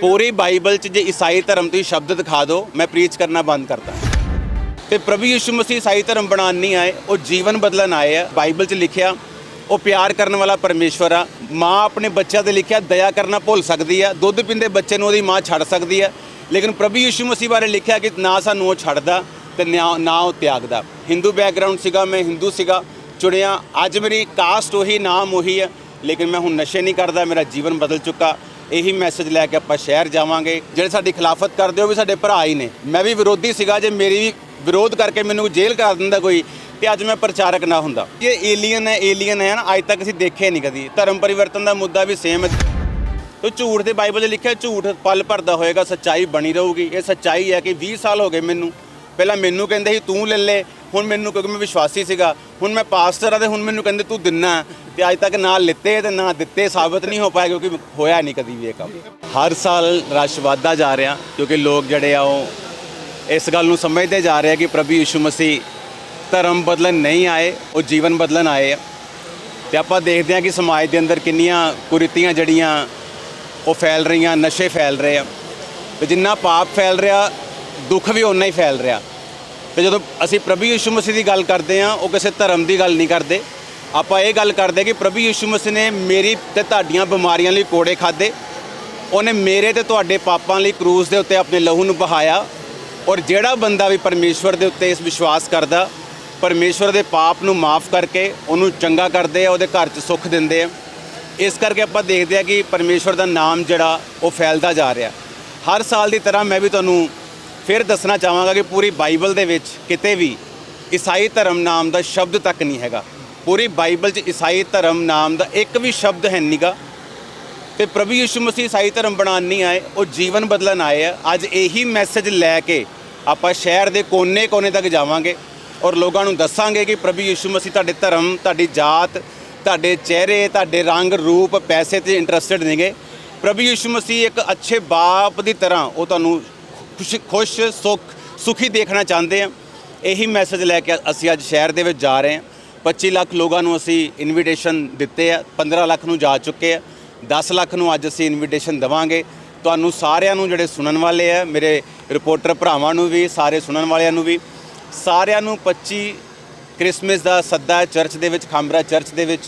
ਪੂਰੀ Bible 'ਚ ਜੇ ਈਸਾਈ ਧਰਮ ਤੁਸੀਂ ਸ਼ਬਦ ਦਿਖਾ ਦਿਓ, ਮੈਂ ਪ੍ਰੀਚ ਕਰਨਾ ਬੰਦ ਕਰਦਾ ਤੇ ਪ੍ਰਭੂ ਯਿਸੂ ਮਸੀਹ ਈਸਾਈ ਧਰਮ ਬਣਾਉਣ ਨਹੀਂ ਆਏ, ਉਹ ਜੀਵਨ ਬਦਲਣ ਆਏ ਆ, ਬਾਈਬਲ 'ਚ ਲਿਖਿਆ, ਉਹ ਪਿਆਰ ਕਰਨ ਵਾਲਾ ਪਰਮੇਸ਼ਵਰ ਆ, ਮਾਂ ਆਪਣੇ ਬੱਚਿਆਂ ਤੇ ਲਿਖਿਆ, ਦਇਆ ਕਰਨਾ ਭੁੱਲ ਸਕਦੀ ਆ, ਦੁੱਧ ਪੀਂਦੇ ਬੱਚੇ ਨੂੰ ਉਹਦੀ ਮਾਂ ਛੱਡ ਸਕਦੀ ਆ, ਲੇਕਿਨ ਪ੍ਰਭੂ ਯਿਸੂ ਮਸੀਹ ਬਾਰੇ ਲਿਖਿਆ ਕਿ ਨਾ ਸਾਨੂੰ ਉਹ ਛੱਡਦਾ ਤੇ ਨਾ ਨਾ ਉਹ ਤਿਆਗਦਾ। ਹਿੰਦੂ ਬੈਕਗ੍ਰਾਉਂਡ ਸੀਗਾ, ਮੈਂ ਹਿੰਦੂ ਸੀਗਾ, ਚੁਣਿਆ, ਅੱਜ ਮੇਰੀ ਕਾਸਟ ਉਹੀ ਨਾਮ ਉਹੀ ਹੈ ਲੇਕਿਨ ਮੈਂ ਹੁਣ ਨਸ਼ੇ ਨਹੀਂ ਕਰਦਾ, ਮੇਰਾ ਜੀਵਨ ਬਦਲ ਚੁੱਕਾ ਇਹੀ ਮੈਸੇਜ ਲੈ ਕੇ ਆਪਾਂ ਸ਼ਹਿਰ ਜਾਵਾਂਗੇ। ਜਿਹੜੇ ਸਾਡੀ ਖਿਲਾਫਤ ਕਰਦੇ ਹੋ ਵੀ ਸਾਡੇ ਭਰਾ ਹੀ ਨੇ। ਮੈਂ ਵੀ ਵਿਰੋਧੀ ਸੀਗਾ, ਜੇ ਮੇਰੀ ਵੀ ਵਿਰੋਧ ਕਰਕੇ ਮੈਨੂੰ ਜੇਲ੍ਹ ਕਰ ਦਿੰਦਾ ਕੋਈ, ਤੇ ਅੱਜ ਮੈਂ ਪ੍ਰਚਾਰਕ ਨਾ ਹੁੰਦਾ। ਇਹ ਏਲੀਅਨ ਹੈ ਏਲੀਅਨ ਹੈ ਨਾ, ਅੱਜ ਤੱਕ ਅਸੀਂ ਦੇਖਿਆ ਨਹੀਂ ਕਦੀ। ਧਰਮ ਪਰਿਵਰਤਨ ਦਾ ਮੁੱਦਾ ਵੀ ਸੇਮ ਹੈ। ਤੋ ਝੂਠ ਦੇ ਬਾਈਬਲ 'ਚ ਲਿਖਿਆ, ਝੂਠ ਪਲ ਭਰਦਾ ਹੋਏਗਾ, ਸੱਚਾਈ ਬਣੀ ਰਹੂਗੀ। ਇਹ ਸੱਚਾਈ ਹੈ ਕਿ 20 ਸਾਲ ਹੋ ਗਏ ਮੈਨੂੰ। ਪਹਿਲਾਂ ਮੈਨੂੰ ਕਹਿੰਦੇ ਸੀ, ਤੂੰ ਲੈ ਲੈ ਹੁਣ ਮੈਨੂੰ ਕਿਉਂਕਿ ਮੈਂ ਵਿਸ਼ਵਾਸੀ ਸੀਗਾ, ਹੁਣ ਮੈਂ ਪਾਸਟਰ ਆ ਤੇ ਹੁਣ ਮੈਨੂੰ ਕਹਿੰਦੇ ਤੂੰ ਦਿਨਾ ਤੇ ਅੱਜ ਤੱਕ ਨਾ ਲਿੱਤੇ ਤੇ ਨਾ ਦਿੱਤੇ, ਸਾਬਤ ਨਹੀਂ ਹੋ ਪਾਇਆ ਕਿਉਂਕਿ ਹੋਇਆ ਨਹੀਂ ਕਦੀ ਵੀ ਇਹ ਕੰਮ। ਹਰ ਸਾਲ ਰਸ਼ ਵੱਧਦਾ ਜਾ ਰਿਹਾ ਕਿਉਂਕਿ ਲੋਕ ਜਿਹੜੇ ਆ ਉਹ ਇਸ ਗੱਲ ਨੂੰ ਸਮਝਦੇ ਜਾ ਰਹੇ ਆ ਕਿ ਪ੍ਰਭੂ ਯਿਸੂ ਮਸੀਹ ਧਰਮ ਬਦਲਣ ਨਹੀਂ ਆਏ, ਉਹ ਜੀਵਨ ਬਦਲਣ ਆਏ ਆ। ਤੇ ਆਪਾਂ ਦੇਖਦੇ ਹਾਂ ਕਿ ਸਮਾਜ ਦੇ ਅੰਦਰ ਕਿੰਨੀਆਂ ਕੁਰੀਤੀਆਂ ਜੜੀਆਂ ਉਹ ਫੈਲ ਰਹੀਆਂ, ਨਸ਼ੇ ਫੈਲ ਰਹੇ ਆ। ਤੇ ਜਿੰਨਾ ਪਾਪ ਫੈਲ ਰਿਹਾ, ਦੁੱਖ ਵੀ ਓਨਾ ਹੀ ਫੈਲ ਰਿਹਾ। ਤੇ ਜਦੋਂ ਅਸੀਂ ਪ੍ਰਭੂ ਯਿਸੂ ਮਸੀਹ ਦੀ ਗੱਲ ਕਰਦੇ ਆ ਉਹ ਕਿਸੇ ਧਰਮ ਦੀ ਗੱਲ ਨਹੀਂ ਕਰਦੇ। ਆਪਾਂ ਇਹ ਗੱਲ ਕਰਦੇ ਕਿ ਪ੍ਰਭੂ ਯਿਸੂ ਮਸੀਹ ਨੇ ਮੇਰੀ ਤੇ ਤੁਹਾਡੀਆਂ ਬਿਮਾਰੀਆਂ ਲਈ ਕੋੜੇ ਖਾਦੇ ਉਹਨੇ ਮੇਰੇ ਤੇ ਤੁਹਾਡੇ ਪਾਪਾਂ ਲਈ ਕਰੂਸ ਦੇ ਉੱਤੇ ਆਪਣੇ ਲਹੂ ਨੂੰ ਬਹਾਇਆ। ਔਰ ਜਿਹੜਾ ਬੰਦਾ ਵੀ ਪਰਮੇਸ਼ਵਰ ਦੇ ਉੱਤੇ ਇਸ ਵਿਸ਼ਵਾਸ ਕਰਦਾ, ਪਰਮੇਸ਼ਵਰ ਦੇ ਪਾਪ ਨੂੰ ਮਾਫ ਕਰਕੇ ਉਹਨੂੰ ਚੰਗਾ ਕਰਦੇ ਆ, ਉਹਦੇ ਘਰ 'ਚ ਸੁੱਖ ਦਿੰਦੇ ਆ। ਇਸ ਕਰਕੇ ਆਪਾਂ ਦੇਖਦੇ ਆ ਕਿ ਪਰਮੇਸ਼ਵਰ ਦਾ ਨਾਮ ਜਿਹੜਾ, ਉਹ ਫੈਲਦਾ ਜਾ ਰਿਹਾ। ਹਰ ਸਾਲ ਦੀ ਤਰ੍ਹਾਂ ਮੈਂ ਵੀ ਤੁਹਾਨੂੰ ਫਿਰ ਦੱਸਣਾ ਚਾਹਾਂਗਾ ਕਿ ਪੂਰੀ ਬਾਈਬਲ ਦੇ ਵਿੱਚ ਕਿਤੇ ਵੀ ਈਸਾਈ ਧਰਮ ਨਾਮ ਦਾ ਸ਼ਬਦ ਤੱਕ ਨਹੀਂ ਹੈਗਾ। ਪੂਰੀ ਬਾਈਬਲ 'ਚ ਈਸਾਈ ਧਰਮ ਨਾਮ ਦਾ ਇੱਕ ਵੀ ਸ਼ਬਦ ਹੈ ਨਹੀਂਗਾ ਤੇ ਪ੍ਰਭੂ ਯਿਸੂ ਮਸੀਹ ਈਸਾਈ ਧਰਮ ਬਣਾਉਣ ਨਹੀਂ ਆਏ, ਉਹ ਜੀਵਨ ਬਦਲਣ ਆਏ ਆ। ਅੱਜ ਇਹੀ ਮੈਸੇਜ ਲੈ ਕੇ ਆਪਾਂ ਸ਼ਹਿਰ ਦੇ ਕੋਨੇ-ਕੋਨੇ ਤੱਕ ਜਾਵਾਂਗੇ ਔਰ ਲੋਕਾਂ ਨੂੰ ਦੱਸਾਂਗੇ ਕਿ ਪ੍ਰਭੂ ਯਿਸੂ ਮਸੀਹ ਤੁਹਾਡੇ ਧਰਮ, ਤੁਹਾਡੀ ਜਾਤ, ਤੁਹਾਡੇ ਚਿਹਰੇ, ਤੁਹਾਡੇ ਰੰਗ, ਰੂਪ, ਪੈਸੇ ਤੇ ਇੰਟਰਸਟਿਡ ਨੇਗੇ। ਪ੍ਰਭੂ ਯਿਸੂ ਮਸੀਹ ਇੱਕ ਅੱਛੇ ਬਾਪ ਦੀ ਤਰ੍ਹਾਂ ਉਹ ਤੁਹਾਨੂੰ ਖੁਸ਼ ਖੁਸ਼, ਸੁਖ, ਸੁਖੀ ਦੇਖਣਾ ਚਾਹੁੰਦੇ ਆ ਇਹੀ ਮੈਸੇਜ ਲੈ ਕੇ ਅਸੀਂ ਅੱਜ ਸ਼ਹਿਰ ਦੇ ਵਿੱਚ ਜਾ ਰਹੇ ਹਾਂ। 25 ਲੱਖ ਲੋਕਾਂ ਨੂੰ ਅਸੀਂ ਇਨਵੀਟੇਸ਼ਨ ਦਿੱਤੇ ਆ। 15 ਲੱਖ ਨੂੰ ਜਾ ਚੁੱਕੇ ਆ। 10 ਲੱਖ ਨੂੰ ਅੱਜ ਅਸੀਂ ਇਨਵੀਟੇਸ਼ਨ ਦਵਾਂਗੇ। ਤੁਹਾਨੂੰ ਸਾਰਿਆਂ ਨੂੰ ਜਿਹੜੇ ਸੁਣਨ ਵਾਲੇ ਆ, ਮੇਰੇ ਰਿਪੋਰਟਰ ਭਰਾਵਾਂ ਨੂੰ ਵੀ, ਸਾਰੇ ਸੁਣਨ ਵਾਲਿਆਂ ਨੂੰ ਵੀ, ਸਾਰਿਆਂ ਨੂੰ 25 ਕ੍ਰਿਸਮਸ ਦਾ ਸੱਦਾ ਚਰਚ ਦੇ ਵਿੱਚ, ਖਾਂਬਰਾ ਚਰਚ ਦੇ ਵਿੱਚ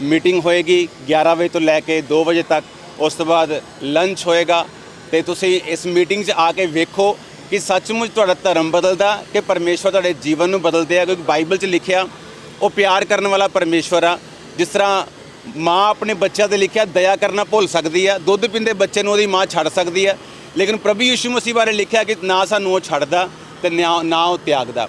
ਮੀਟਿੰਗ ਹੋਏਗੀ। 11 ਵਜੇ ਤੋਂ ਲੈ ਕੇ 2 ਵਜੇ ਤੱਕ। ਉਸ ਤੋਂ ਬਾਅਦ ਲੰਚ ਹੋਏਗਾ। ਤੇ ਤੁਸੀਂ ਇਸ ਮੀਟਿੰਗ 'ਚ ਆ ਕੇ ਵੇਖੋ ਕਿ ਸੱਚਮੁੱਚ ਤੁਹਾਡਾ ਧਰਮ ਬਦਲਦਾ ਕਿ ਪਰਮੇਸ਼ਵਰ ਤੁਹਾਡੇ ਜੀਵਨ ਨੂੰ ਬਦਲਦੇ ਆ, ਕਿਉਂਕਿ ਬਾਈਬਲ 'ਚ ਲਿਖਿਆ, ਉਹ ਪਿਆਰ ਕਰਨ ਵਾਲਾ ਪਰਮੇਸ਼ਵਰ ਆ। ਜਿਸ ਤਰ੍ਹਾਂ ਮਾਂ ਆਪਣੇ ਬੱਚਿਆਂ ਤੇ ਲਿਖਿਆ, ਦਇਆ ਕਰਨਾ ਭੁੱਲ ਸਕਦੀ ਆ, ਦੁੱਧ ਪੀਂਦੇ ਬੱਚੇ ਨੂੰ ਉਹਦੀ ਮਾਂ ਛੱਡ ਸਕਦੀ ਆ। ਲੇਕਿਨ ਪ੍ਰਭੂ ਯਿਸੂ ਮਸੀਹ ਬਾਰੇ ਲਿਖਿਆ ਕਿ ਨਾ ਸਾਨੂੰ ਉਹ ਛੱਡਦਾ ਤੇ ਨਾ ਨਾ ਉਹ ਤਿਆਗਦਾ।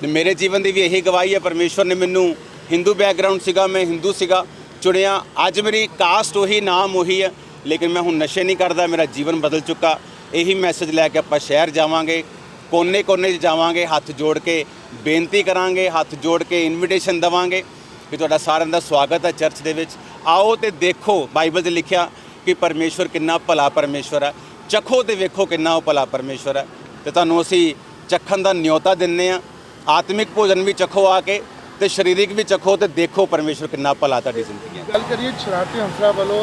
ਤੇ ਮੇਰੇ ਜੀਵਨ ਦੀ ਵੀ ਇਹੀ ਗਵਾਹੀ ਹੈ ਪਰਮੇਸ਼ਵਰ ਨੇ ਮੈਨੂੰ ਹਿੰਦੂ ਬੈਕਗ੍ਰਾਉਂਡ ਸੀਗਾ, ਮੈਂ ਹਿੰਦੂ ਸੀਗਾ, ਚੁਣਿਆ। ਅੱਜ ਮੇਰੀ ਕਾਸਟ ਉਹੀ ਨਾਮ ਉਹੀ ਹੈ ਲੇਕਿਨ ਮੈਂ ਹੁਣ ਨਸ਼ੇ ਨਹੀਂ ਕਰਦਾ, ਮੇਰਾ ਜੀਵਨ ਬਦਲ ਚੁੱਕਾ। ਇਹੀ ਮੈਸੇਜ ਲੈ ਕੇ ਆਪਾਂ ਸ਼ਹਿਰ ਜਾਵਾਂਗੇ, ਕੋਨੇ-ਕੋਨੇ 'ਚ ਜਾਵਾਂਗੇ, ਹੱਥ ਜੋੜ ਕੇ ਬੇਨਤੀ ਕਰਾਂਗੇ, ਹੱਥ ਜੋੜ ਕੇ ਇਨਵੀਟੇਸ਼ਨ ਦਵਾਂਗੇ ਵੀ ਤੁਹਾਡਾ ਸਾਰਿਆਂ ਦਾ ਸਵਾਗਤ ਹੈ ਚਰਚ ਦੇ ਵਿੱਚ। ਆਓ ਤੇ ਦੇਖੋ, ਬਾਈਬਲ 'ਚ ਲਿਖਿਆ ਕਿ ਪਰਮੇਸ਼ਵਰ ਕਿੰਨਾ ਭਲਾ ਪਰਮੇਸ਼ਵਰ ਹੈ। ਚਖੋ ਤੇ ਵੇਖੋ ਕਿੰਨਾ ਉਹ ਭਲਾ ਪਰਮੇਸ਼ਵਰ ਹੈ। ਤੇ ਤੁਹਾਨੂੰ ਅਸੀਂ ਚਖਣ ਦਾ ਨਿਯੋਤਾ ਦਿੰਨੇ ਆ ਆਤਮਿਕ ਭੋਜਨ ਵੀ ਚਖੋ ਆ ਕੇ। ਤੇ ਸਰੀਰਿਕ ਵੀ ਚਖੋ ਤੇ ਦੇਖੋ ਪਰਮੇਸ਼ਵਰ ਕਿੰਨਾ ਭਲਾ ਤੁਹਾਡੀ ਜ਼ਿੰਦਗੀ ਹੈ। ਗੱਲ ਕਰੀਏ ਸ਼ਰਾਰਤੀ ਹੰਸਰਾ ਵੱਲੋਂ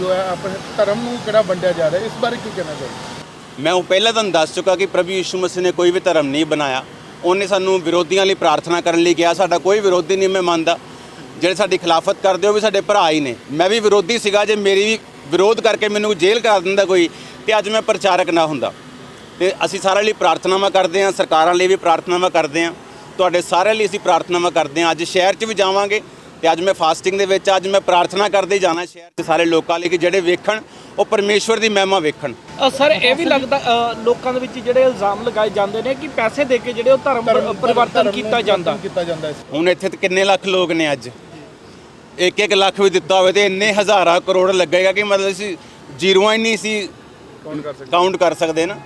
ਜੋ ਹੈ ਆਪਣੇ ਧਰਮ ਨੂੰ ਕਿਹੜਾ ਵੰਡਿਆ ਜਾ ਰਿਹਾ ਇਸ ਬਾਰੇ ਕੀ ਕਹਿਣਾ ਚਾਹੁੰਦੇ ਮੈਂ ਉਹ ਪਹਿਲਾਂ ਤੁਹਾਨੂੰ ਦੱਸ ਚੁੱਕਾ ਕਿ ਪ੍ਰਭੂ ਯਿਸੂ ਮਸੀਹ ਨੇ ਕੋਈ ਵੀ ਧਰਮ ਨਹੀਂ ਬਣਾਇਆ। ਉਹਨੇ ਸਾਨੂੰ ਵਿਰੋਧੀਆਂ ਲਈ ਪ੍ਰਾਰਥਨਾ ਕਰਨ ਲਈ ਕਿਹਾ ਸਾਡਾ ਕੋਈ ਵਿਰੋਧੀ ਨਹੀਂ ਮੈਂ ਮੰਨਦਾ। ਜਿਹੜੇ ਸਾਡੀ ਖਿਲਾਫਤ ਕਰਦੇ ਹੋ ਵੀ ਸਾਡੇ ਭਰਾ ਹੀ ਨੇ। ਮੈਂ ਵੀ ਵਿਰੋਧੀ ਸੀਗਾ ਜੇ ਮੇਰੀ ਵੀ ਵਿਰੋਧ ਕਰਕੇ ਮੈਨੂੰ ਜੇਲ੍ਹ ਕਰ ਦਿੰਦਾ ਕੋਈ ਤੇ ਅੱਜ ਮੈਂ ਪ੍ਰਚਾਰਕ ਨਾ ਹੁੰਦਾ। ਤੇ ਅਸੀਂ ਸਾਰਿਆਂ ਲਈ ਪ੍ਰਾਰਥਨਾਵਾਂ ਕਰਦੇ ਹਾਂ ਸਰਕਾਰਾਂ ਲਈ ਵੀ ਪ੍ਰਾਰਥਨਾਵਾਂ ਕਰਦੇ ਹਾਂ। ਤੁਹਾਡੇ ਸਾਰਿਆਂ ਲਈ ਅਸੀਂ ਪ੍ਰਾਰਥਨਾਵਾਂ ਕਰਦੇ ਹਾਂ। ਅੱਜ ਸ਼ਹਿਰ 'ਚ ਵੀ ਜਾਵਾਂਗੇ ਤੇ ਅੱਜ ਮੈਂ ਫਾਸਟਿੰਗ ਦੇ ਵਿੱਚ ਅੱਜ ਮੈਂ ਪ੍ਰਾਰਥਨਾ ਕਰਦੇ ਜਾਣਾ ਸ਼ਹਿਰ 'ਚ ਸਾਰੇ ਲੋਕਾਂ ਲਈ ਕਿ ਜਿਹੜੇ ਵੇਖਣ ਉਹ ਪਰਮੇਸ਼ਵਰ ਦੀ ਮਹਿਮਾ ਵੇਖਣ। ਸਰ ਇਹ ਵੀ ਲੱਗਦਾ ਲੋਕਾਂ ਦੇ ਵਿੱਚ ਜਿਹੜੇ ਇਲਜ਼ਾਮ ਲਗਾਏ ਜਾਂਦੇ ਨੇ ਕਿ ਪੈਸੇ ਦੇ ਕੇ ਜਿਹੜੇ ਉਹ ਧਰਮ ਪਰ- ਪਰਿਵਰਤਨ ਕੀਤਾ ਜਾਂਦਾ। ਕੀਤਾ ਜਾਂਦਾ ਇਸ ਹੁਣ ਇੱਥੇ ਤੇ ਕਿੰਨੇ ਲੱਖ ਲੋਕ ਨੇ ਅੱਜ? ਇੱਕ ਇੱਕ ਲੱਖ ਵੀ ਦਿੱਤਾ ਹੋਵੇ ਤੇ ਇੰਨੇ ਹਜ਼ਾਰਾਂ ਕਰੋੜ ਲੱਗੇਗਾ ਕਿ ਮਤਲਬ ਅਸੀਂ ਜ਼ੀਰੋਆਂ ਹੀ ਨਹੀਂ ਸੀ ਕਾਊਂਟ ਕਰ ਸਕਦੇ ਨਾ।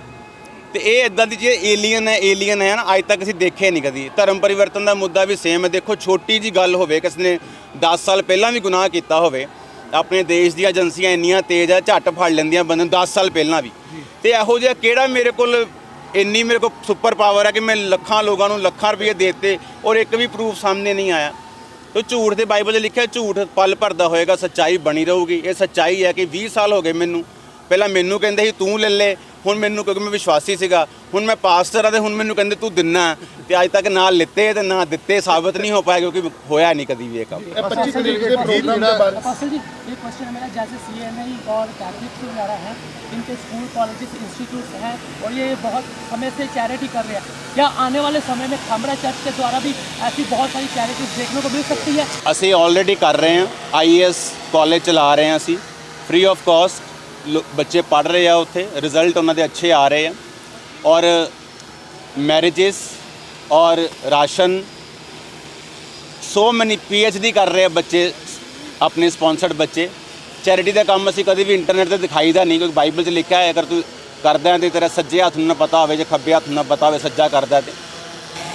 ਤੇ ਇਹ ਇਦਾਂ ਦੀ ਜੇ ਏਲੀਅਨ ਹੈ ਏਲੀਅਨ ਹੈ ਨਾ, ਅੱਜ ਤੱਕ ਅਸੀਂ ਦੇਖਿਆ ਨਹੀਂ ਕਦੀ। ਧਰਮ ਪਰਿਵਰਤਨ ਦਾ ਮੁੱਦਾ ਵੀ ਸੇਮ ਹੈ। ਦੇਖੋ, ਛੋਟੀ ਜੀ ਗੱਲ ਹੋਵੇ, ਕਿਸ ਨੇ 10 ਸਾਲ ਪਹਿਲਾਂ ਵੀ ਗੁਨਾਹ ਕੀਤਾ ਹੋਵੇ, ਆਪਣੇ ਦੇਸ਼ ਦੀਆਂ ਏਜੰਸੀਆਂ ਇੰਨੀਆਂ ਤੇਜ਼ ਆ, ਝੱਟ ਫੜ ਲੈਂਦੀਆਂ ਬੰਦੇ ਨੂੰ 10 ਸਾਲ ਪਹਿਲਾਂ ਵੀ। ਤੇ ਇਹੋ ਜਿਹਾ ਕਿਹੜਾ ਮੇਰੇ ਕੋਲ ਇੰਨੀ ਮੇਰੇ ਕੋਲ ਸੁਪਰ ਪਾਵਰ ਹੈ ਕਿ ਮੈਂ ਲੱਖਾਂ ਲੋਕਾਂ ਨੂੰ ਲੱਖਾਂ ਰੁਪਏ ਦੇ ਦਿੱਤੇ ਔਰ ਇੱਕ ਵੀ ਪ੍ਰੂਫ ਸਾਹਮਣੇ ਨਹੀਂ ਆਇਆ। ਤੋ ਝੂਠ ਦੇ ਬਾਈਬਲ 'ਚ ਲਿਖਿਆ, ਝੂਠ ਪਲ ਭਰਦਾ ਹੋਏਗਾ, ਸੱਚਾਈ ਬਣੀ ਰਹੂਗੀ। ਇਹ ਸੱਚਾਈ ਹੈ ਕਿ 20 ਸਾਲ ਹੋ ਗਏ ਮੈਨੂੰ। ਪਹਿਲਾਂ ਮੈਨੂੰ ਕਹਿੰਦੇ ਸੀ, ਤੂੰ ਲੈ ਲੈ। ਹੁਣ ਮੈਨੂੰ ਕਿਉਂਕਿ ਮੈਂ ਵਿਸ਼ਵਾਸੀ ਸੀਗਾ ਹੁਣ ਮੈਂ ਪਾਸਟਰ ਆ ਤੇ ਹੁਣ ਮੈਨੂੰ ਕਹਿੰਦੇ ਤੂੰ ਦਿਨਾ ਹੈ। ਤੇ ਅੱਜ ਤੱਕ ਨਾ ਲਿੱਤੇ ਤੇ ਨਾ ਦਿੱਤੇ ਸਾਬਤ ਨਹੀਂ ਹੋ ਪਾਇਆ ਕਿਉਂਕਿ ਹੋਇਆ ਨਹੀਂ ਕਦੀ ਵੀ ਇਹ ਕੰਮ ਇਹ 25 ਤਰੀਕ ਦੇ ਪ੍ਰੋਗਰਾਮ ਦੇ ਬਾਰੇ अफसल जी ये क्वेश्चन है मेरा जैसे सी एन आई और कैथलिक्स वगैरह हैं इनके स्कूल कॉलेजेस इंस्टीट्यूट्स हैं और ये बहुत समय से चैरिटी कर रहे हैं क्या आने वाले समय में खामरा चर्च के द्वारा भी ऐसी बहुत सारी चैरिटीज देखने को मिल सकती है ਅਸੀਂ ਆਲਰੇਡੀ ਕਰ ਰਹੇ ਹਾਂ ਆਈਐਸ ਕਾਲਜ ਚਲਾ ਰਹੇ ਹਾਂ ਅਸੀਂ ਫ੍ਰੀ ਆਫ ਕਾਸਟ ਬੱਚੇ ਪੜ ਰਹੇ ਆ ਉੱਥੇ ਰਿਜ਼ਲਟ ਉਹਨਾਂ ਦੇ ਅੱਛੇ ਆ ਰਹੇ ਆ ਔਰ ਮੈਰਿਜਸ ਔਰ ਰਾਸ਼ਨ ਸੋ ਮਨੀ ਡੀ ਕਰ ਰਹੇ ਆ ਬੱਚੇ ਆਪਣੇ ਸਪਾਂਸਰਡ ਬੱਚੇ ਚੈਰਿਟੀ ਦਾ ਕੰਮ ਅਸੀਂ ਕਦੇ ਵੀ ਇੰਟਰਨੈਟ ਤੇ ਦਿਖਾਈਦਾ ਨਹੀਂ ਕਿਉਂਕਿ ਬਾਈਬਲ 'ਚ ਲਿਖਿਆ ਹੈ ਅਗਰ ਤੂੰ ਕਰਦਾ ਹੈ ਤੇ ਤੇਰਾ ਸੱਜੇ ਹੱਥ ਨੂੰ ਨਾ ਪਤਾ ਹੋਵੇ ਜੇ ਖੱਬੇ ਹੱਥ ਨੂੰ ਨਾ ਪਤਾ ਹੋਵੇ ਸੱਜਾ ਕਰਦਾ ਤੇ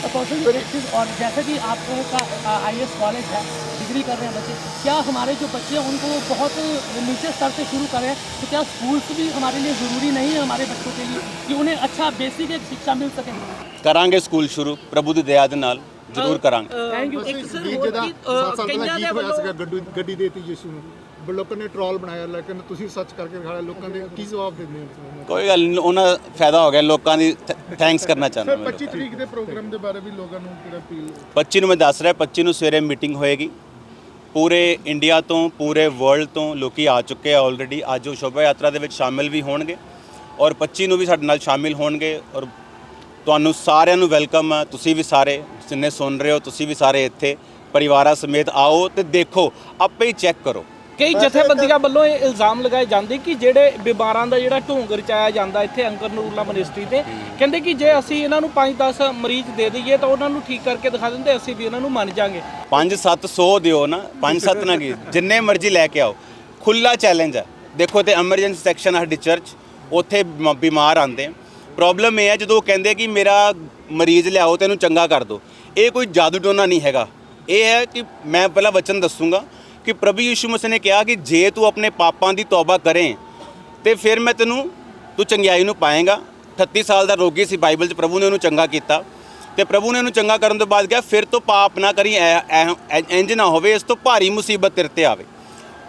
अफसल जी एक चीज़ और जैसे कि आपका आई एस कॉलेज है डिग्री कर रहे हैं बच्चे क्या हमारे जो बच्चे हैं उनको बहुत नीचे स्तर से शुरू करें तो क्या स्कूल्स भी हमारे लिए ज़रूरी नहीं है हमारे बच्चों के लिए कि उन्हें अच्छा बेसिक एक शिक्षा मिल सके ਕਰਾਂਗੇ ਸਕੂਲ ਸ਼ੁਰੂ ਪ੍ਰਭੂ ਦੀ ਦਇਆ ਦੇ ਨਾਲ ਜ਼ਰੂਰ ਕਰਾਂਗੇ ਥੈਂਕ ਯੂ ਇੱਕ ਸਰ ਹੋਰ ਕੀ ਅ, ਕਈਆਂ ਦੇ ਵੱਲੋਂ ਗੱਡੀ ਗੱਡੀ ਦੇਤੀ ਯਿਸੂ ਨੂੰ ਪਰ ਲੋਕਾਂ ਨੇ ਟਰੋਲ ਬਣਾਇਆ ਲੇਕਿਨ ਤੁਸੀਂ ਸੱਚ ਕਰਕੇ ਦਿਖਾਇਆ ਲੋਕਾਂ ਦੇ ਕੀ ਜਵਾਬ ਦਿੰਦੇ ਹੋ ਕੋਈ ਗੱਲ ਨਹੀਂ ਉਹਨਾਂ ਦਾ ਫਾਇਦਾ ਹੋ ਗਿਆ ਲੋਕਾਂ ਦੀ ਥੈਂਕਸ ਕਰਨਾ ਚਾਹੁੰਦਾ ਸਰ ਮੈਂ 25 ਤਰੀਕ ਦੇ ਪ੍ਰੋਗਰਾਮ ਦੇ ਬਾਰੇ ਵੀ ਲੋਕਾਂ ਨੂੰ ਕਿਹੜਾ ਅਪੀਲ 25 ਨੂੰ ਮੈਂ ਦੱਸ ਰਿਹਾ 25 ਨੂੰ ਸਵੇਰੇ ਮੀਟਿੰਗ ਹੋਏਗੀ ਪੂਰੇ ਇੰਡੀਆ ਤੋਂ, ਪੂਰੇ ਵਰਲਡ ਤੋਂ ਲੋਕੀ ਆ ਚੁੱਕੇ ਆ ਆਲਰੇਡੀ ਅੱਜ ਉਹ ਸ਼ੋਭਾ ਯਾਤਰਾ ਦੇ ਵਿੱਚ ਸ਼ਾਮਿਲ ਵੀ ਹੋਣਗੇ ਔਰ 25 ਨੂੰ ਵੀ ਸਾਡੇ ਨਾਲ ਸ਼ਾਮਿਲ ਹੋਣਗੇ ਔਰ ਤੁਹਾਨੂੰ ਸਾਰਿਆਂ ਨੂੰ ਵੈਲਕਮ ਆ। ਤੁਸੀਂ ਵੀ ਸਾਰੇ ਜਿੰਨੇ ਸੁਣ ਰਹੇ ਹੋ, ਤੁਸੀਂ ਵੀ ਸਾਰੇ ਇੱਥੇ, ਪਰਿਵਾਰਾਂ ਸਮੇਤ ਆਓ ਤੇ ਦੇਖੋ, ਆਪੇ ਹੀ ਚੈੱਕ ਕਰੋ। ਕਈ ਜਥੇਬੰਦੀਆਂ ਵੱਲੋਂ ਇਹ ਇਲਜ਼ਾਮ ਲਗਾਏ ਜਾਂਦੇ ਕਿ ਜਿਹੜੇ ਬਿਮਾਰਾਂ ਦਾ ਜਿਹੜਾ ਢੋਂਗ ਰਚਾਇਆ ਜਾਂਦਾ ਇੱਥੇ ਅੰਕਰ ਨੂਰੁੱਲਾ ਮਿਨਿਸਟਰੀ ਤੇ ਕਹਿੰਦੇ ਕਿ ਜੇ ਅਸੀਂ ਇਹਨਾਂ ਨੂੰ 5-10 ਮਰੀਜ਼ ਦੇ ਦਈਏ ਤਾਂ ਉਹਨਾਂ ਨੂੰ ਠੀਕ ਕਰਕੇ ਦਿਖਾ ਦਿੰਦੇ ਅਸੀਂ ਵੀ ਇਹਨਾਂ ਨੂੰ ਮੰਨ ਜਾਾਂਗੇ। 5-700 ਦਿਓ ਨਾ 5-7 ਨਾ ਕੀ ਜਿੰਨੇ ਮਰਜ਼ੀ ਲੈ ਕੇ ਆਓ। ਖੁੱਲਾ ਚੈਲੰਜ ਹੈ ਦੇਖੋ ਤੇ ਐਮਰਜੈਂਸੀ ਸੈਕਸ਼ਨ ਹੈ ਸਾਡੀ ਚਰਚ ਉੱਥੇ ਬਿਮਾਰ ਆਉਂਦੇ ਆ। ਪ੍ਰੋਬਲਮ ਇਹ ਹੈ ਜਦੋਂ ਉਹ ਕਹਿੰਦੇ ਕਿ ਮੇਰਾ ਮਰੀਜ਼ ਲਿਆਓ ਤੇ ਇਹਨੂੰ ਚੰਗਾ ਕਰ ਦਿਓ। ਇਹ ਕੋਈ ਜਾਦੂ ਟੋਨਾ ਨਹੀਂ ਹੈਗਾ। ਇਹ ਹੈ ਕਿ ਮੈਂ ਪਹਿਲਾਂ ਵਚਨ ਦੱਸੂਗਾ ਕਿ ਪ੍ਰਭੂ ਯਿਸੂ ਮਸੀਹ ਨੇ ਕਿਹਾ ਕਿ ਜੇ ਤੂੰ ਆਪਣੇ ਪਾਪਾਂ ਦੀ ਤੌਬਾ ਕਰੇ, ਤੇ ਫਿਰ ਮੈਂ ਤੈਨੂੰ, ਤੂੰ ਚੰਗਿਆਈ ਨੂੰ ਪਾਏਗਾ। 38 ਸਾਲ ਦਾ ਰੋਗੀ ਸੀ ਬਾਈਬਲ 'ਚ, ਪ੍ਰਭੂ ਨੇ ਉਹਨੂੰ ਚੰਗਾ ਕੀਤਾ। ਤੇ ਪ੍ਰਭੂ ਨੇ ਉਹਨੂੰ ਚੰਗਾ ਕਰਨ ਤੋਂ ਬਾਅਦ ਕਿਹਾ, ਫਿਰ ਤੋਂ ਪਾਪ ਨਾ ਕਰੀ, ਐ- ਐ- ਇੰਝ ਨਾ ਹੋਵੇ, ਇਸ ਤੋਂ ਭਾਰੀ ਮੁਸੀਬਤ ਤੇਰੇ ਤੇ ਆਵੇ।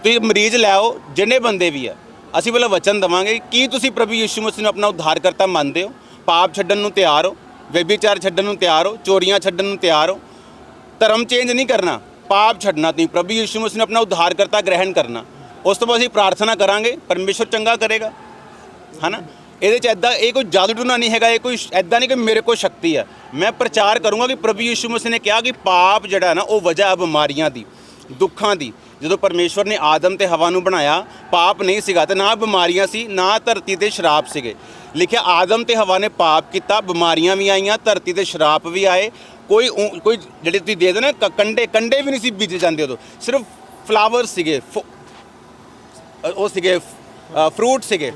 ਤੁਸੀਂ ਮਰੀਜ਼ ਲੈ ਆਓ, ਜਿੰਨੇ ਬੰਦੇ ਵੀ ਆ। ਅਸੀਂ ਪਹਿਲਾਂ ਵਚਨ ਦਵਾਂਗੇ, ਕੀ ਤੁਸੀਂ ਪ੍ਰਭੂ ਯਿਸੂ ਮਸੀਹ ਨੂੰ ਆਪਣਾ ਉଦ୍ਧਾਰਕਰਤਾ ਮੰਨਦੇ ਹੋ? ਪਾਪ ਛੱਡਣ ਨੂੰ ਤਿਆਰ ਹੋ ਵੇਬੀਚਾਰ ਛੱਡਣ ਨੂੰ ਤਿਆਰ ਹੋ, ਚੋਰੀਆਂ ਛੱਡਣ ਨੂੰ ਤਿਆਰ ਹੋ। ਧਰਮ ਚੇਂਜ ਨਹੀਂ ਕਰਨਾ। ਪਾਪ ਛੱਡਣਾ ਤੁਸੀਂ ਪ੍ਰਭੂ ਯਿਸੂ ਮਸੀਹ ਨੇ ਆਪਣਾ ਉਧਾਰ ਕਰਤਾ ਗ੍ਰਹਿਣ ਕਰਨਾ, ਉਸ ਤੋਂ ਬਾਅਦ ਅਸੀਂ ਪ੍ਰਾਰਥਨਾ ਕਰਾਂਗੇ ਪਰਮੇਸ਼ਰ ਚੰਗਾ ਕਰੇਗਾ। ਹਨਾ? ਇਹਦੇ ਚ ਐਦਾਂ ਇਹ ਕੋਈ ਜਾਦੂ ਟੂਣਾ ਨਹੀਂ ਹੈਗਾ, ਇਹ ਕੋਈ ਐਦਾਂ ਨਹੀਂ ਕਿ ਮੇਰੇ ਕੋਲ ਸ਼ਕਤੀ ਹੈ ਮੈਂ ਪ੍ਰਚਾਰ ਕਰੂੰਗਾ ਕਿ ਪ੍ਰਭੂ ਯਿਸੂ ਮਸੀਹ ਨੇ ਕਿਹਾ ਕਿ ਪਾਪ ਜਿਹੜਾ ਨਾ, ਉਹ ਵਜ੍ਹਾ ਬਿਮਾਰੀਆਂ ਦੀ, ਦੁੱਖਾਂ ਦੀ। ਜਦੋਂ ਪਰਮੇਸ਼ਵਰ ਨੇ ਆਦਮ ਤੇ ਹਵਾ ਨੂੰ ਬਣਾਇਆ, ਪਾਪ ਨਹੀਂ ਸੀਗਾ ਤੇ ਨਾ ਬਿਮਾਰੀਆਂ ਸੀ, ਨਾ ਧਰਤੀ ਤੇ ਸ਼ਰਾਪ ਸੀਗੇ। ਲਿਖਿਆ, ਆਦਮ ਤੇ ਹਵਾ ਨੇ ਪਾਪ ਕੀਤਾ, ਬਿਮਾਰੀਆਂ ਵੀ ਆਈਆਂ, ਧਰਤੀ ਤੇ ਸ਼ਰਾਪ ਵੀ ਆਏ ਕੋਈ ਊਂ- ਕੋਈ ਜਿਹੜੇ ਤੁਸੀਂ ਦੇ ਦੇ ਨਾ ਕ- ਕੰਡੇ ਕੰਡੇ ਵੀ ਨਹੀਂ ਸੀ ਬੀਜੇ ਜਾਂਦੇ ਉਦੋਂ। ਸਿਰਫ ਫਲਾਵਰ ਸੀਗੇ ਫ ਅ, ਉਹ ਸੀਗੇ ਫਰੂਟ ਸੀਗੇ।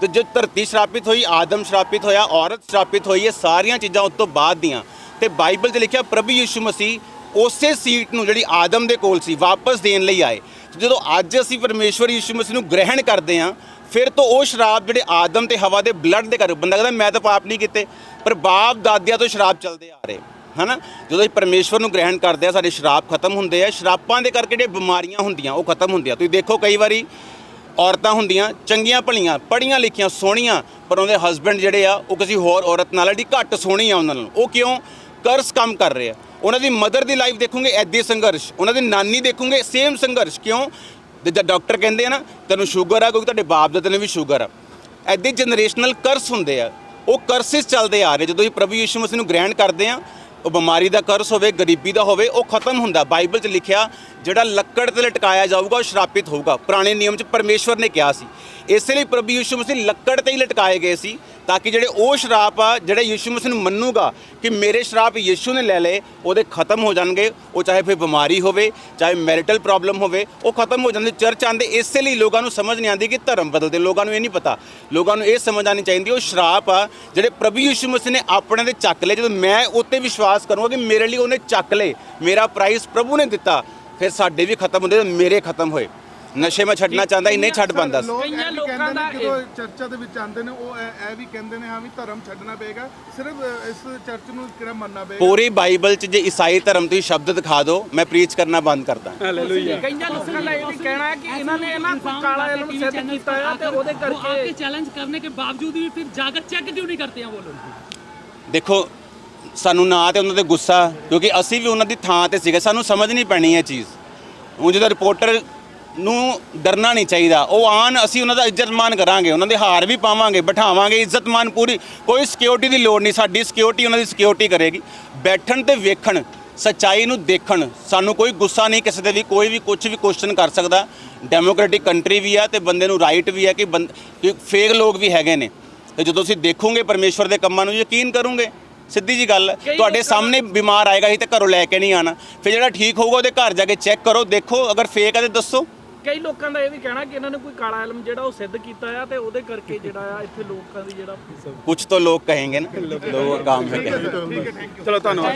ਤੇ ਜਦ ਧਰਤੀ ਸ਼ਰਾਪਿਤ ਹੋਈ ਆਦਮ ਸ਼ਰਾਪਿਤ ਹੋਇਆ ਔਰਤ ਸ਼ਰਾਪਿਤ ਹੋਈ ਇਹ ਸਾਰੀਆਂ ਚੀਜ਼ਾਂ ਉਸ ਤੋਂ ਬਾਅਦ ਦੀਆਂ। ਤੇ ਬਾਈਬਲ 'ਚ ਲਿਖਿਆ ਪ੍ਰਭੂ ਯਿਸੂ ਮਸੀਹ ਉਸੇ ਸੀਟ ਨੂੰ ਜਿਹੜੀ ਆਦਮ ਦੇ ਕੋਲ ਸੀ ਵਾਪਸ ਦੇਣ ਲਈ ਆਏ। ਤੇ ਜਦੋਂ ਅੱਜ ਅਸੀਂ ਪਰਮੇਸ਼ਵਰ ਯਿਸੂ ਮਸੀਹ ਨੂੰ ਗ੍ਰਹਿਣ ਕਰਦੇ ਹਾਂ ਫਿਰ ਤੋਂ ਉਹ ਸ਼ਰਾਬ ਜਿਹੜੇ ਆਦਮ ਤੇ ਹਵਾ ਦੇ ਬਲੱਡ ਦੇ ਕਰ ਬੰਦਾ ਕਹਿੰਦਾ ਮੈਂ ਤਾਂ ਪਾਪ ਨਹੀਂ ਕੀਤੇ ਪਰ ਬਾਪ ਦਾਦਿਆਂ ਤੋਂ ਸ਼ਰਾਬ ਚੱਲਦੇ ਆ ਰਹੇ। ਹਨਾ? ਜਦੋਂ ਅਸੀਂ ਪਰਮੇਸ਼ਵਰ ਨੂੰ ਗ੍ਰਹਿਣ ਕਰਦੇ ਆ, ਸਾਡੇ ਸ਼ਰਾਪ ਖਤਮ ਹੁੰਦੇ ਆ, ਸ਼ਰਾਪਾਂ ਦੇ ਕਰਕੇ ਜਿਹੜੇ ਬਿਮਾਰੀਆਂ ਹੁੰਦੀਆਂ, ਉਹ ਖਤਮ ਹੁੰਦੀਆਂ। ਤੁਸੀਂ ਦੇਖੋ ਕਈ ਵਾਰੀ ਔਰਤਾਂ ਹੁੰਦੀਆਂ, ਚੰਗੀਆਂ ਭਲੀਆਂ ਪੜੀਆਂ ਲਿਖੀਆਂ, ਸੋਹਣੀਆਂ, ਪਰ ਉਹਦੇ ਹਸਬੰਡ ਜਿਹੜੇ ਆ, ਉਹ ਕਿਸੇ ਹੋਰ ਔਰਤ ਨਾਲ, ਜਿਹੜੀ ਘੱਟ ਸੋਹਣੀ ਆ ਉਹਨਾਂ ਨਾਲੋਂ। ਉਹ ਕਿਉਂ? ਕਰਸ ਕੰਮ ਕਰ ਰਹੇ ਆ। ਉਹਨਾਂ ਦੀ ਮਦਰ ਦੀ ਲਾਈਫ ਦੇਖੋਗੇ ਐਦੇ ਸੰਘਰਸ਼। ਉਹਨਾਂ ਦੀ ਨਾਨੀ ਦੇਖੋਗੇ ਸੇਮ ਸੰਘਰਸ਼। ਕਿਉਂ? ਜਿੱਦਾਂ ਡਾਕਟਰ ਕਹਿੰਦੇ ਆ ਨਾ, ਤੈਨੂੰ ਸ਼ੂਗਰ ਆ, ਕਿਉਂਕਿ ਤੁਹਾਡੇ ਬਾਪ ਦਾ ਤੈਨੂੰ ਵੀ ਸ਼ੂਗਰ ਆ। ਐਦੇ ਜਨਰੇਸ਼ਨਲ ਕਰਸ ਹੁੰਦੇ ਆ। ਉਹ ਕਰਸਿਸ ਚੱਲਦੇ ਆ ਰਹੇ ਜਦੋਂ ਅਸੀਂ ਪ੍ਰਭੂ ਯਿਸੂ ਮਸੀਹ ਨੂੰ ਗ੍ਰਹਿਣ ਕਰਦੇ ਆ ਉਹ ਬਿਮਾਰੀ ਦਾ ਕਰਸ ਹੋਵੇ, ਗਰੀਬੀ ਦਾ ਹੋਵੇ, ਉਹ ਖਤਮ ਹੁੰਦਾ। ਬਾਈਬਲ 'ਚ ਲਿਖਿਆ, ਜਿਹੜਾ ਲੱਕੜ ਤੇ ਲਟਕਾਇਆ ਜਾਊਗਾ, ਉਹ ਸ਼ਰਾਪਿਤ ਹੋਊਗਾ। ਪੁਰਾਣੇ ਨਿਯਮ 'ਚ ਪਰਮੇਸ਼ਵਰ ਨੇ ਕਿਹਾ ਸੀ। ਇਸੇ ਲਈ ਪ੍ਰਭੂ ਯਿਸੂ ਮਸੀਹ ਲੱਕੜ ਤੇ ਹੀ ਲਟਕਾਏ ਗਏ ਸੀ ਤਾਂ ਕਿ ਜਿਹੜੇ ਉਹ ਸ਼ਰਾਪ ਆ, ਜਿਹੜੇ ਯਿਸੂ ਮਸੀਹ ਨੂੰ ਮੰਨੂਗਾ ਕਿ ਮੇਰੇ ਸ਼ਰਾਪ ਯਿਸੂ ਨੇ ਲੈ ਲਏ, ਉਹਦੇ ਖਤਮ ਹੋ ਜਾਣਗੇ। ਉਹ ਚਾਹੇ ਫਿਰ ਬਿਮਾਰੀ ਹੋਵੇ, ਚਾਹੇ ਮੈਰਿਟਲ ਪ੍ਰੋਬਲਮ ਹੋਵੇ, ਉਹ ਖਤਮ ਹੋ ਜਾਂਦੇ, ਚਰਚ ਆਂਦੇ ਇਸੇ ਲਈ ਲੋਕਾਂ ਨੂੰ ਸਮਝ ਨਹੀਂ ਆਉਂਦੀ ਕਿ ਧਰਮ ਬਦਲਦੇ। ਲੋਕਾਂ ਨੂੰ ਇਹ ਨਹੀਂ ਪਤਾ। ਲੋਕਾਂ ਨੂੰ ਇਹ ਸਮਝ ਆਣੀ ਚਾਹੀਦੀ ਉਹ ਸ਼ਰਾਪ ਆ, ਜਿਹੜੇ ਪ੍ਰਭੂ ਯਿਸੂ ਮਸੀਹ ਨੇ ਆਪਣੇ ਤੇ ਚੱਕ ਲਏ। ਜਦੋਂ ਮੈਂ ਉੱਤੇ ਵਿਸ਼ਵਾਸ ਕਰੂੰਗਾ ਕਿ ਮੇਰੇ ਲਈ ਉਹਨੇ ਚੱਕ ਲਏ, ਮੇਰਾ ਪ੍ਰਾਈਸ ਪ੍ਰਭੂ ਨੇ ਦਿੱਤਾ, ਫਿਰ ਸਾਡੇ ਵੀ ਖਤਮ ਹੁੰਦੇ, ਮੇਰੇ ਖਤਮ ਹੋਏ। ਨਸ਼ੇ ਮੈਂ ਛੱਡਣਾ ਚਾਹੁੰਦਾ ਹੀ ਨਹੀਂ ਛੱਡ ਪਾਉਂਦਾ ਸੀ ਲੋਕ ਕਈਆਂ ਇਹ ਵੀ ਲੋਕਾਂ ਕਹਿੰਦੇ ਦਾ ਨੇ ਜਦੋਂ ਚਰਚਾ ਦੇ ਵਿੱਚ ਆਉਂਦੇ ਨੇ ਉਹ ਇਹ ਇਹ ਵੀ ਕਹਿੰਦੇ ਨੇ ਹਾਂ ਵੀ ਧਰਮ ਛੱਡਣਾ ਪਏਗਾ ਸਿਰਫ ਅ, ਇਸ ਚਰਚ ਨੂੰ ਕਿਹੜਾ ਮੰਨਣਾ ਪਏਗਾ ਪੂਰੀ ਬਾਈਬਲ 'ਚ ਜੇ ਈਸਾਈ ਧਰਮ ਦੀ ਸ਼ਬਦ ਦਿਖਾ ਦਿਓ ਮੈਂ ਪ੍ਰੀਚ ਕਰਨਾ ਬੰਦ ਕਰਦਾ ਕਈਆਂ ਲੋਕਾਂ ਦਾ ਇਹ ਵੀ ਕਹਿਣਾ ਹੈ ਕਿ ਇਹਨਾਂ ਨੇ ਨਾ ਕੋਈ ਕਾਲਾ ਇਲਮ ਸਿੱਧ ਕੀਤਾ ਹੈ ਤੇ ਉਹਦੇ वो आपके ਕਰਕੇ चैलेंज करने के बावजूद भी फिर जाकर चेक क्यों नहीं करते हैं वो लोग ਦੇਖੋ ਸਾਨੂੰ ਨਾ ਤੇ ਉਹਨਾਂ ਤੇ ਗੁੱਸਾ ਕਿਉਂਕਿ ਅਸੀਂ ਵੀ ਉਹਨਾਂ ਦੀ ਥਾਂ ਤੇ ਸੀਗੇ ਸਾਨੂੰ ਸਮਝ ਨਹੀਂ ਪੈਣੀ ਇਹ ਚੀਜ਼ ਹੁਣ ਜਦੋਂ ਰਿਪੋਰਟਰ ਨੂੰ ਡਰਨਾ ਨਹੀਂ ਚਾਹੀਦਾ। ਉਹ ਆਣ ਅਸੀਂ ਉਹਨਾਂ ਦਾ ਇੱਜ਼ਤ ਮਾਨ ਕਰਾਂਗੇ ਉਹਨਾਂ ਦੇ ਹਾਰ ਵੀ ਪਾਵਾਂਗੇ ਬਿਠਾਵਾਂਗੇ ਇੱਜ਼ਤ ਮਾਨ ਪੂਰੀ ਕੋਈ ਸਿਕਿਉਰਿਟੀ ਦੀ ਲੋੜ ਨਹੀਂ ਸਾਡੀ ਸਿਕਿਉਰਿਟੀ ਉਹਨਾਂ ਦੀ ਸਿਕਿਉਰਿਟੀ ਕਰੇਗੀ। ਬੈਠਣ ਤੇ ਵੇਖਣ ਸੱਚਾਈ ਨੂੰ ਦੇਖਣ ਸਾਨੂੰ ਕੋਈ ਗੁੱਸਾ ਨਹੀਂ ਕਿਸੇ ਦੇ ਵੀ ਕੋਈ ਵੀ ਕੁਝ ਵੀ ਕੁਐਸਚਨ ਕਰ ਸਕਦਾ। ਡੈਮੋਕ੍ਰੈਟਿਕ ਕੰਟਰੀ ਵੀ ਆ ਤੇ ਬੰਦੇ ਨੂੰ ਰਾਈਟ ਵੀ ਹੈ ਕਿ ਫੇਕ ਲੋਕ ਵੀ ਹੈਗੇ ਨੇ। ਤੇ ਜਦੋਂ ਤੁਸੀਂ ਦੇਖੋਗੇ ਪਰਮੇਸ਼ਵਰ ਦੇ ਕੰਮਾਂ ਨੂੰ ਯਕੀਨ ਕਰੋਗੇ? ਸਿੱਧੀ ਜੀ ਗੱਲ ਤੁਹਾਡੇ ਸਾਹਮਣੇ ਬਿਮਾਰ ਆਏਗਾ ਹੀ ਤੇ ਘਰੋਂ ਲੈ ਕੇ ਨਹੀਂ ਆਣਾ ਫਿਰ ਜਿਹੜਾ ਠੀਕ ਹੋਊਗਾ ਉਹਦੇ ਘਰ ਜਾ ਕੇ ਚੈੱਕ ਕਰੋ ਦੇਖੋ ਅਗਰ ਫੇਕ ਹੈ ਤੇ ਦੱਸੋ। ਕਈ ਲੋਕਾਂ ਦਾ ਇਹ ਵੀ ਕਹਿਣਾ ਕਿ ਇਹਨਾਂ ਨੇ ਕੋਈ ਕਾਲਾ ਇਲਮ ਜਿਹੜਾ ਉਹ ਸਿੱਧ ਕੀਤਾ ਆ ਤੇ ਉਹਦੇ ਕਰਕੇ ਜਿਹੜਾ ਆ ਇੱਥੇ ਲੋਕਾਂ ਦੀ ਜਿਹੜਾ ਕੁਝ ਤਾਂ ਲੋਕ ਕहेंगे ਨਾ ਲੋਕ ਕੰਮ ਹੈ ਠੀਕ ਹੈ ਥੈਂਕ ਯੂ ਚਲੋ ਧੰਨਵਾਦ।